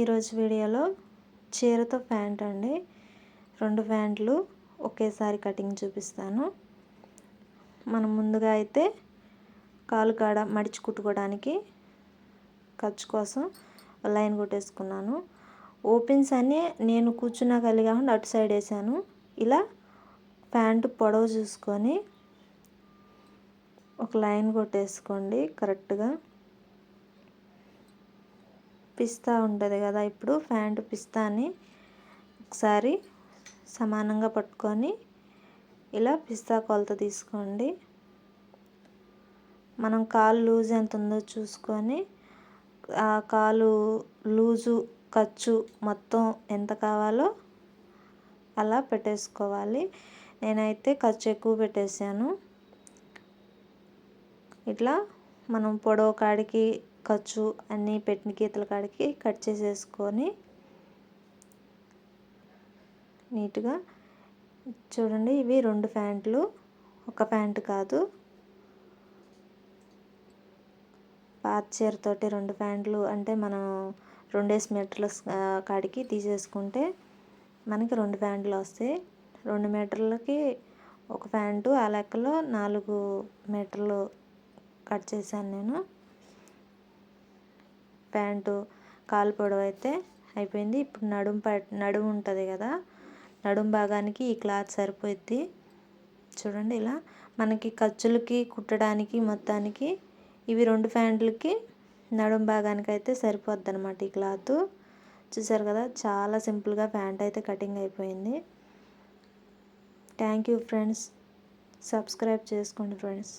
ఈరోజు వీడియోలో చీరతో ప్యాంట్ అండి. రెండు ప్యాంట్లు ఒకేసారి కటింగ్ చూపిస్తాను. మనం ముందుగా అయితే కాలు కాడ మడిచి కుట్టుకోవడానికి ఖర్చు కోసం లైన్ కొట్టేసుకున్నాను. ఓపెన్స్ అన్నీ నేను కూర్చున్నా కలి కాకుండా అటు సైడ్ వేసాను. ఇలా ప్యాంటు పొడవు చూసుకొని ఒక లైన్ కొట్టేసుకోండి కరెక్ట్గా. పిస్తా ఉంటుంది కదా ఇప్పుడు ప్యాంటు పిస్తాని ఒకసారి సమానంగా పట్టుకొని ఇలా పిస్తా కొలత తీసుకోండి. మనం కాలు లూజ్ ఎంత ఉందో చూసుకొని ఆ కాలు లూజు ఖర్చు మొత్తం ఎంత కావాలో అలా పెట్టేసుకోవాలి. నేనైతే ఖర్చు ఎక్కువ పెట్టేశాను. ఇట్లా మనం పొడవు కాడికి ఖర్చు అన్నీ పెట్టిన గీతల కాడికి కట్ చేసేసుకొని నీట్గా చూడండి ఇవి రెండు ప్యాంట్లు. ఒక ప్యాంట్ కాదు. పాత చీరతోటి రెండు ప్యాంట్లు అంటే మనం రెండేసి మీటర్ల కాడికి తీసేసుకుంటే మనకి రెండు ప్యాంట్లు వస్తాయి. రెండు మీటర్లకి ఒక ప్యాంటు ఆ లెక్కలో నాలుగు మీటర్లు కట్ చేశాను నేను. ప్యాంటు కాలు పొడవు అయితే అయిపోయింది. ఇప్పుడు నడుము నడుము ఉంటుంది కదా నడుము భాగానికి ఈ క్లాత్ సరిపోద్ది చూడండి ఇలా. మనకి ఖర్చులకి కుట్టడానికి మొత్తానికి ఇవి రెండు ప్యాంట్లకి నడుము భాగానికి అయితే సరిపోద్ది అనమాట ఈ క్లాత్. చూసారు కదా చాలా సింపుల్గా ప్యాంట్ అయితే కటింగ్ అయిపోయింది. Thank you friends. సబ్స్క్రైబ్ చేసుకోండి ఫ్రెండ్స్.